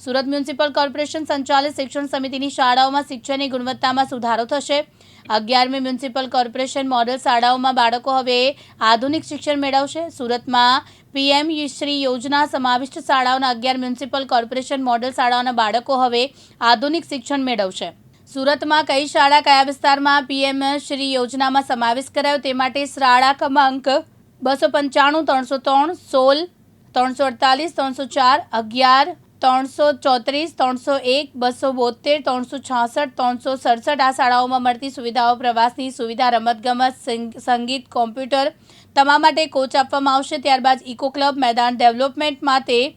Surat municipal corporation સંચાલિત શિક્ષણ સમિતિની શાળાઓમાં શિક્ષણની ગુણવત્તામાં સુધારો થશે. અગિયારમી મ્યુનિસિપલ કોર્પોરેશન મોડલ શાળાઓમાં બાળકો હવે આધુનિક શિક્ષણ મેળવશે. સુરતમાં પીએમ શ્રી યોજના સમાવિષ્ટ શાળાઓના અગિયાર મ્યુનિસિપલ કોર્પોરેશન મોડલ શાળાઓના બાળકો હવે આધુનિક શિક્ષણ મેળવશે. સુરતમાં કઈ શાળા કયા વિસ્તારમાં પીએમ શ્રી યોજનામાં સમાવેશ કરાયો તે માટે શાળા ક્રમાંક બસો પંચાણું, ત્રણસો ત્રણ, સોળ, ત્રણસો અડતાલીસ, ત્રણસો ચાર, અગિયાર ત્રણસો ચોત્રીસ, ત્રણસો એક, બસો બોતેર ત્રણસો છાસઠ, ત્રણસો સડસઠ આ શાળાઓમાં મળતી સુવિધાઓ, પ્રવાસની સુવિધા, રમતગમત, સંગ- સંગીત, કોમ્પ્યુટર તમામ માટે કોચ આપવામાં આવશે. ત્યારબાદ ઇકો ક્લબ મેદાન ડેવલપમેન્ટ માટે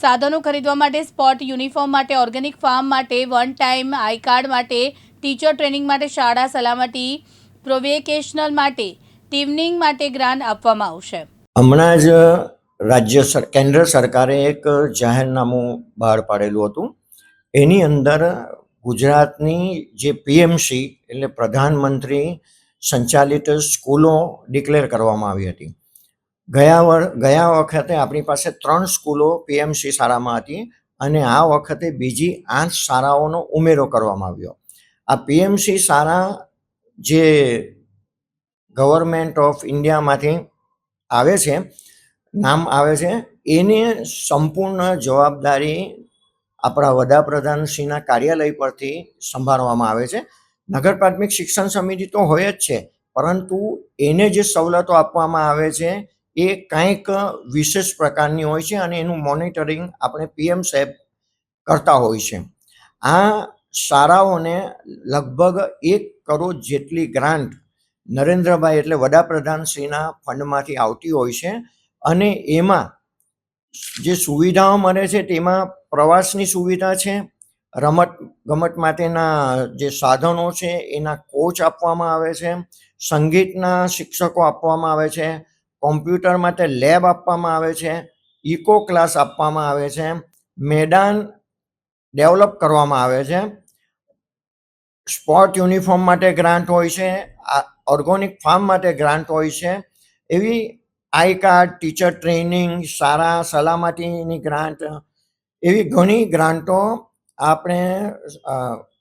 સાધનો ખરીદવા માટે સ્પોટ યુનિફોર્મ માટે, ઓર્ગેનિક ફાર્મ માટે, વન ટાઈમ આઈ કાર્ડ માટે, ટીચર ટ્રેનિંગ માટે, શાળા સલામતી પ્રોવેકેશનલ માટે ટીવનિંગ માટે ગ્રાન્ટ આપવામાં આવશે. હમણાં જ રાજ્ય સર, કેન્દ્ર સરકારે એક જાહેરનામું બહાર પાડેલું હતું. એની અંદર ગુજરાતની જે પીએમસી એટલે પ્રધાનમંત્રી સંચાલિત સ્કૂલો ડિક્લેર કરવામાં આવી હતી. ગયા વર, ગયા વખતે આપણી પાસે ત્રણ સ્કૂલો પીએમસી શાળામાં હતી અને આ વખતે બીજી આઠ શાળાઓનો ઉમેરો કરવામાં આવ્યો. આ પીએમસી શાળા જે ગવર્મેન્ટ ઓફ ઇન્ડિયામાંથી આવે છે નામ આવે છે. એને સંપૂર્ણ જવાબદારી આપણા વડાપ્રધાનશ્રીના કાર્યાલય પરથી સંભાળવામાં આવે છે. નગર પ્રાથમિક શિક્ષણ સમિતિ તો હોય જ છે, પરંતુ એને જે સવલતો આપવામાં આવે છે એ કંઈક વિશેષ પ્રકારની હોય છે અને એનું મોનિટરિંગ આપણે પીએમ સાહેબ કરતા હોય છે. આ શાળાઓને લગભગ એક કરોડ જેટલી ગ્રાન્ટ નરેન્દ્રભાઈ એટલે વડાપ્રધાનશ્રીના ફંડમાંથી આવતી હોય છે. અને એમાં જે સુવિધાઓ મળે છે તેમાં પ્રવાસની સુવિધા છે, રમત ગમત માટેના જે સાધનો છે એના કોચ આપવામાં આવે છે, સંગીતના શિક્ષકો આપવામાં આવે છે કોમ્પ્યુટર માટે લેબ આપવામાં આવે છે ઇકો ક્લાસ આપવામાં આવે છે, મેદાન ડેવલપ કરવામાં આવે છે સ્પોર્ટ યુનિફોર્મ માટે ગ્રાન્ટ હોય છે ઓર્ગોનિક ફાર્મ માટે ગ્રાન્ટ હોય છે, એવી આઈ કાર્ડ, ટીચર ટ્રેનિંગ, સારા સલામતીની ગ્રાન્ટ, એવી ઘણી ગ્રાન્ટો આપણે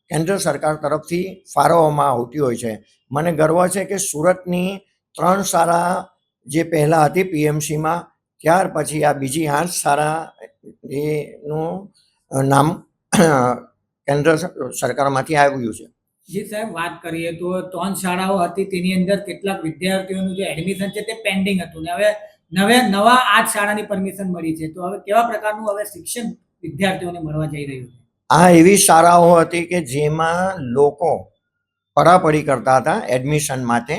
કેન્દ્ર સરકાર તરફથી ફાળવવામાં આવતી હોય છે. મને ગર્વ છે કે સુરતની ત્રણ સારા જે પહેલાં હતી પીએમસીમાં, ત્યાર પછી આ બીજી આઠ સારા એનું નામ કેન્દ્ર સરકારમાંથી આવ્યું છે. જી સાહેબ, વાત કરીએ તો ત્રણ શાળાઓ હતી, તેની અંદર કેટલાક વિદ્યાર્થીઓનું જે એડમિશન છે તે પેન્ડિંગ હતું. ને હવે નવે, નવા આઠ શાળાની પરમિશન મળી છે. તો હવે કેવા પ્રકારનું હવે શિક્ષણ વિદ્યાર્થીઓને મળવા જઈ રહ્યું છે? આ એવી શાળાઓ હતી કે જેમાં લોકો પડાપડી કરતા હતા એડમિશન માટે.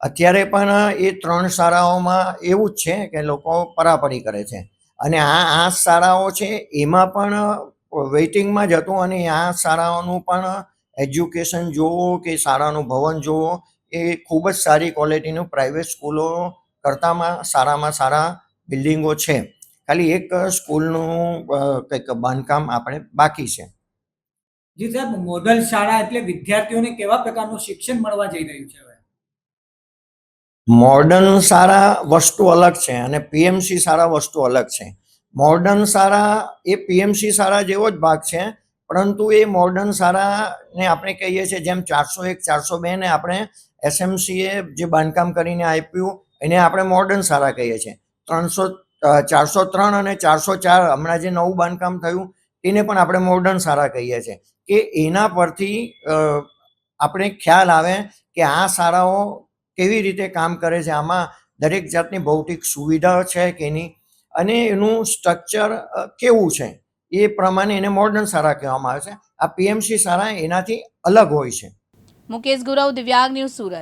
અત્યારે પણ એ ત્રણ શાળાઓમાં એવું જ છે કે લોકો પડાપડી કરે છે. અને આ આ શાળાઓ છે, એમાં પણ વેઇટિંગમાં જ હતું અને આ શાળાઓનું પણ એજ્યુકેશન જોવો કે શાળાનું ભવન જોવો એ ખૂબ જ સારી ક્વોલિટીનું પ્રાઇવેટ સ્કૂલો કરતાંમાં સારામાં સારા બિલ્ડિંગો છે. ખાલી એક સ્કૂલનું કંઈક બાંધકામ આપણે બાકી છે. જી સાહેબ મોડલ શાળા એટલે વિદ્યાર્થીઓને કેવા પ્રકારનું શિક્ષણ મળવા જઈ રહ્યું છે હવે? મોડર્ન શાળા વસ્તુ અલગ છે અને પીએમસી શાળા વસ્તુ અલગ છે. મોડર્ન શાળા એ પીએમસી શાળા જેવો જ ભાગ છે પરંતુ એ મોર્ડન સારાને આપણે કહીએ છીએ, જેમ ચારસો એક, ચારસો બેને આપણે એસએમસીએ જે બાંધકામ કરીને આપ્યું, એને આપણે મોર્ડન સારા કહીએ છીએ. ત્રણસો ચારસો ત્રણ અને ચારસો ચાર હમણાં જે નવું બાંધકામ થયું, એને પણ આપણે મોર્ડન સારા કહીએ છીએ. કે એના પરથી આપણે ખ્યાલ આવે કે આ શાળાઓ કેવી રીતે કામ કરે છે, આમાં દરેક જાતની ભૌતિક સુવિધાઓ છે કે એની અને એનું સ્ટ્રક્ચર કેવું છે? એ પ્રમાણે એને મોડર્ન સારા કહેવામાં આવે છે. આ પીએમસી સારા એનાથી અલગ હોય છે. મુકેશ ગુરવ, દિવ્યાંગ ન્યૂઝ સુરત.